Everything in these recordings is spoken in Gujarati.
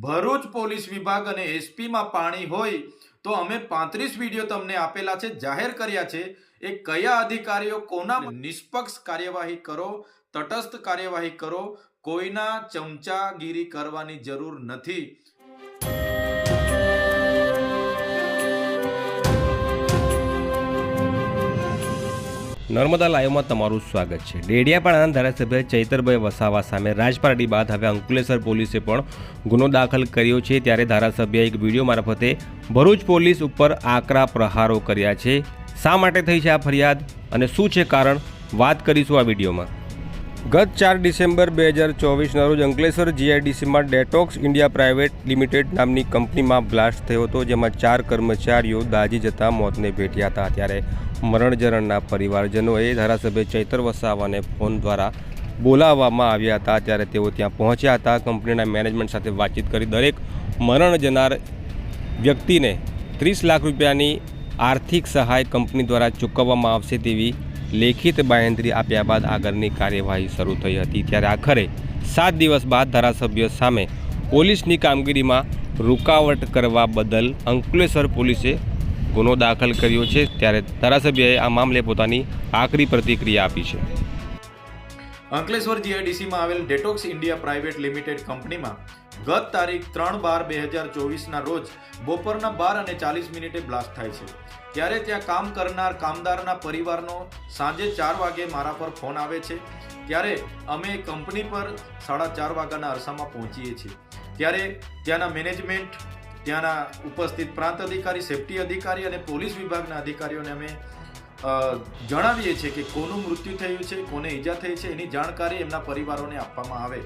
ભરૂચ પોલીસ વિભાગ અને એસપીમાં પાણી હોય તો અમે પાંત્રીસ વીડિયો તમને આપેલા છે, જાહેર કર્યા છે. એ કયા અધિકારીઓ કોના નિષ્પક્ષ કાર્યવાહી કરો, તટસ્થ કાર્યવાહી કરો, કોઈના ચમચાગીરી કરવાની જરૂર નથી. નર્મદા લાઈવમાં તમારું સ્વાગત છે. ડેડિયાપાડાના ધારાસભ્ય ચૈતરભાઈ વસાવા સામે રાજપારડી બાદ હવે અંકલેશ્વર પોલીસે પણ ગુનો દાખલ કર્યો છે. ત્યારે ધારાસભ્યએ એક વીડિયો મારફતે ભરૂચ પોલીસ ઉપર આકરા પ્રહારો કર્યા છે. શા માટે થઈ છે આ ફરિયાદ અને શું છે કારણ? વાત કરીશું આ વિડીયોમાં. ગત ચાર ડિસેમ્બર બે હજાર ચોવીસના રોજ અંકલેશ્વર જીઆઈડીસીમાં ડેટોક્સ ઇન્ડિયા પ્રાઇવેટ લિમિટેડ નામની કંપનીમાં બ્લાસ્ટ થયો હતો, જેમાં ચાર કર્મચારીઓ દાજી જતા મોતને ભેટ્યા હતા. ત્યારે મરણજરણના પરિવારજનોએ ધારાસભ્ય ચૈતર વસાવાને ફોન દ્વારા બોલાવવામાં આવ્યા હતા. ત્યારે તેઓ ત્યાં પહોંચ્યા હતા. કંપનીના મેનેજમેન્ટ સાથે વાતચીત કરી દરેક મરણ જનાર વ્યક્તિને ત્રીસ લાખ રૂપિયાની આર્થિક સહાય કંપની દ્વારા ચૂકવવામાં આવશે તેવી લેખિત બાંહેધરી આપ્યા બાદ આગળની કાર્યવાહી શરૂ થઈ હતી. ત્યારે આખરે સાત દિવસ બાદ ધારાસભ્ય સામે પોલીસની કામગીરીમાં રૂકાવટ કરવા બદલ અંકલેશ્વર પોલીસે ગુનો દાખલ કર્યો છે. ત્યારે ધારાસભ્યએ આ મામલે પોતાની આકરી પ્રતિક્રિયા આપી છે. અંકલેશ્વર જીઆઈડીસીમાં આવેલ ડેટોક્સ ઇન્ડિયા પ્રાઇવેટ લિમિટેડ કંપનીમાં ગત તારીખ ત્રણ બાર બે હજાર ચોવીસના રોજ બપોરના બાર અને ચાલીસ મિનિટે બ્લાસ્ટ થાય છે. ત્યારે ત્યાં કામ કરનાર કામદારના પરિવારનો સાંજે ચાર વાગે મારા પર ફોન આવે છે. ત્યારે અમે કંપની પર સાડા ચાર વાગ્યાના અરસામાં પહોંચીએ છીએ. ત્યારે ત્યાંના મેનેજમેન્ટ, ત્યાંના ઉપસ્થિત પ્રાંત અધિકારી, સેફટી અધિકારી અને પોલીસ વિભાગના અધિકારીઓને અમે જણાવીએ છીએ કે કોનું મૃત્યુ થયું છે, કોને ઈજા થઈ છે, એની જાણકારી એમના પરિવારોને આપવામાં આવે.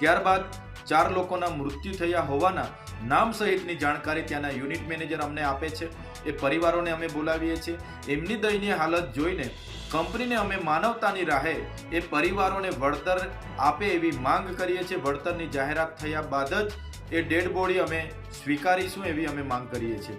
ત્યારબાદ ચાર લોકોના મૃત્યુ થયા હોવાના નામ સહિતની જાણકારી ત્યાંના યુનિટ મેનેજર અમને આપે છે. એ પરિવારોને અમે બોલાવીએ છીએ. એમની દયનીય હાલત જોઈને કંપનીને અમે માનવતાની રાહે એ પરિવારોને વળતર આપે એવી માંગ કરીએ છીએ. વળતરની જાહેરાત થયા બાદ જ એ ડેડ બોડી અમે સ્વીકારીશું એવી અમે માંગ કરીએ છીએ.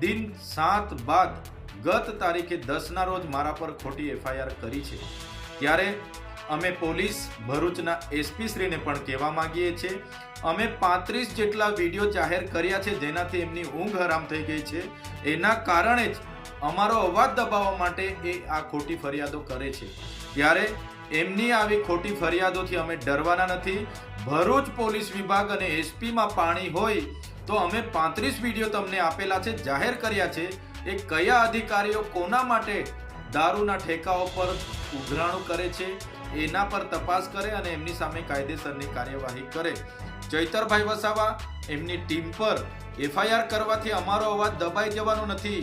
દિન સાત બાદ ગત તારીખે દસના રોજ મારા પર ખોટી એફઆઈઆર કરી છે. ત્યારે અમે પોલીસ ભરૂચના એસપી શ્રીને પણ કહેવા માંગીએ છીએ, અમે પાંત્રીસ જેટલા વીડિયો જાહેર કર્યા છે જેનાથી એમની ઊંઘ હરામ થઈ ગઈ છે. એના કારણે જ અમારો અવાજ દબાવવા માટે એ આ ખોટી ફરિયાદો કરે છે. ત્યારે એમની આવી ખોટી ફરિયાદોથી અમે ડરવાના નથી. ભરૂચ પોલીસ વિભાગ અને એસપીમાં પાણી હોય તો અમે પાંત્રીસ વીડિયો તમને આપેલા છે, જાહેર કર્યા છે એ કયા અધિકારીઓ કોના માટે દારૂના ઠેકાઓ પર ઉઘરાણું કરે છે, એના પર તપાસ કરે અને એમની સામે કાયદેસરની કાર્યવાહી કરે. ચૈતરભાઈ વસાવા એમની ટીમ પર એફઆઈઆર કરવાથી અમારો અવાજ દબાઈ જવાનો નથી.